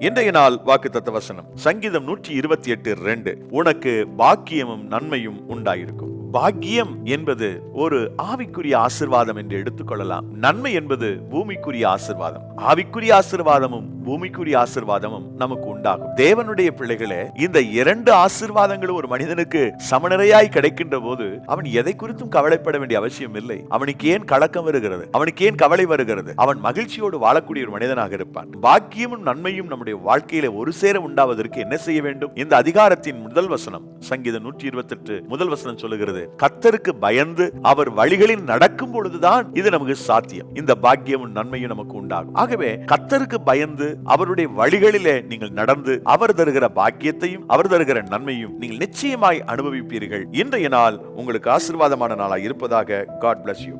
இன்றைய நாள் வாக்குத்தத்த வசனம். சங்கீதம் நூற்றி இருபத்தி எட்டு ரெண்டு. உனக்கு பாக்கியமும் நன்மையும் உண்டாயிருக்கும். பாக்கியம் என்பது ஒரு ஆவிக்குரிய ஆசிர்வாதம் என்று எடுத்துக்கொள்ளலாம். நன்மை என்பது பூமிக்குரிய ஆசிர்வாதம். ஆவிக்குரிய ஆசிர்வாதமும் பூமிக்குரிய ஆசிர்வாதமும் நமக்கு உண்டாகும். தேவனுடைய பிள்ளைகளே இந்த இரண்டு ஆசிர்வாதங்களும் ஒரு மனிதனுக்கு சமநிலையாய் கிடைக்கின்ற போது அவன் எதை குறித்தும் கவலைப்பட வேண்டிய அவசியம் இல்லை. அவனுக்கு ஏன் கலக்கம் வருகிறது? அவனுக்கு ஏன் கவலை வருகிறது? அவன் மகிழ்ச்சியோடு வாழக்கூடிய ஒரு மனிதனாக இருப்பான். பாக்கியமும் நன்மையும் நம்முடைய வாழ்க்கையில ஒரு சேர உண்டாவதற்கு என்ன செய்ய வேண்டும்? இந்த அதிகாரத்தின் முதல் வசனம் சங்கீதம் நூற்றி இருபத்தி எட்டு முதல் வசனம் சொல்லுகிறது கத்தருக்கு பயந்து அவர் வழிகளில் நடக்கும் பொழுதுதான் இது நமக்கு சாத்தியம். இந்த பாக்கியமும் நன்மையும் நமக்கு உண்டாகும். ஆகவே கத்தருக்கு பயந்து அவருடைய வழிகளிலே நீங்கள் நடந்து அவர் தருகிற பாக்கியத்தையும் அவர் தருகிற நன்மையும் நீங்கள் நிச்சயமாய் அனுபவிப்பீர்கள். இன்றைய நாள் உங்களுக்கு ஆசீர்வாதமான நாளாக இருப்பதாக காட் பிளஸ் யூ